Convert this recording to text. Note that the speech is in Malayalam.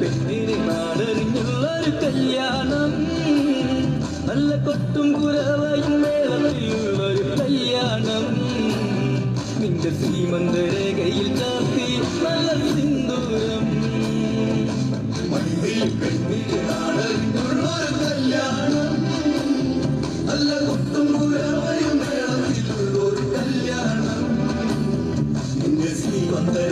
പെണ്ണിനെ നാടറിഞ്ഞുള്ളൊരു കല്യാണം. നല്ല കൊട്ടും കുരവയും മേളത്തിലുള്ളൊരു കല്യാണം. നിന്റെ ശ്രീമന്തരേഖയിൽ ചാർത്തി നല്ല സിന്ദൂരം. മണ്ണിൽ പെണ്ണിനെ നാടറിഞ്ഞുള്ളൊരു കല്യാണം. നല്ല കൊട്ടും കുരവയും മേളത്തിലുള്ളൊരു കല്യാണം. നിന്റെ ശ്രീമന്തര